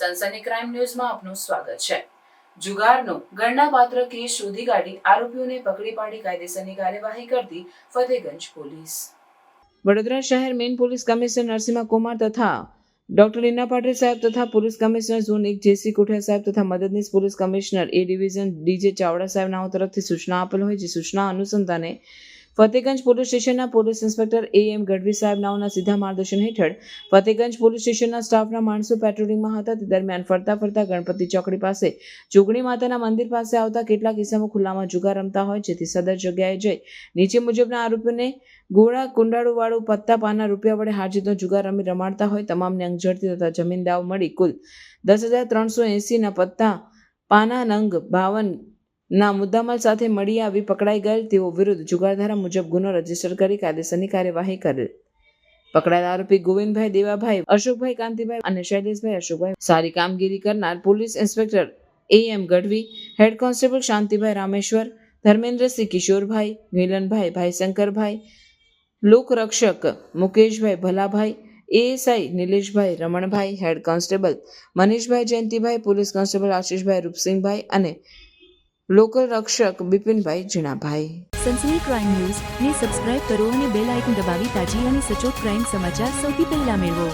સનસની crime ન્યૂઝમાં આપનું સ્વાગત છે. જુગારનો ગણનાપાત્ર કેસ શોધી કાઢી આરોપીઓને પકડી પાડી કાયદેસરની કાર્યવાહી કરતી ફતેગંજ પોલીસ. વડોદરા શહેર main police commissioner Narsinh Kumar તથા ડોક્ટર લીના પાટીલ સાહેબ તથા પોલીસ કમિશનર ઝોન એક જેસી કોઠિયા સાહેબ તથા મદદનીશ police commissioner A division D J Chavda નાઓ તરફથી સૂચના આપેલ હોય, જે સૂચના અનુસંધાને ફતેગંજ પોલીસ સ્ટેશનના police inspector A M Gadhvi સાહેબ નાઓના સીધા માર્ગદર્શન હેઠળ ફતેગંજ પોલીસ સ્ટેશનના સ્ટાફના માણસો પેટ્રોલિંગમાં હતા. તે દરમિયાન ફરતા ફરતા ગણપતિ ચોકડી પાસે જોગણી માતાના મંદિર પાસે આવતા કેટલાક કિસ્સામાં ખુલ્લામાં જુગાર રમતા હોય, જેથી સદર જગ્યાએ જઈ નીચે મુજબના આરોપીને ગોળા, કુંડાળુવાળું પત્તા પાના રૂપિયા વડે હાજીતનો જુગાર રમી રમાડતા હોય. તમામને અંગઝડતી તથા જમીન દાવ મળી કુલ દસ હજાર ત્રણસો એંસીના પત્તા પાના નંગ બાવન ના, મુદ્દામાલ સાથે મળી આવી પકડાઈ ગયેલ તેઓ વિરુદ્ધ જુગારધારા મુજબ ગુનો રજિસ્ટર કરી કાયદેસરની કાર્યવાહી કરેલ પકડાયેલા આરોપી ગોવિંદભાઈ દેવાભાઈ, અશોકભાઈ કાંતિભાઈ અને શૈલેષભાઈ અશોકભાઈ. સારી કામગીરી કરનાર police inspector A M Gadhvi, head constable Shantibhai Rameshwar, Dharmendrasinh Kishorbhai Milanbhai ભાઈ શંકરભાઈ લોકરક્ષક Mukeshbhai Bhalabhai, ASI Nileshbhai Ramanbhai, head constable Manishbhai Jayantibhai, police constable Ashishbhai Rupsinhbhai અને લોકલ રક્ષક બિપિનભાઈ જીણાભાઈ સનસની ક્રાઇમ ન્યૂઝ ને સબસ્ક્રાઇબ કરો અને બેલ આઇકન દબાવી તાજી અને સચોટ ક્રાઇમ સમાચાર સૌથી પહેલા મેળવો.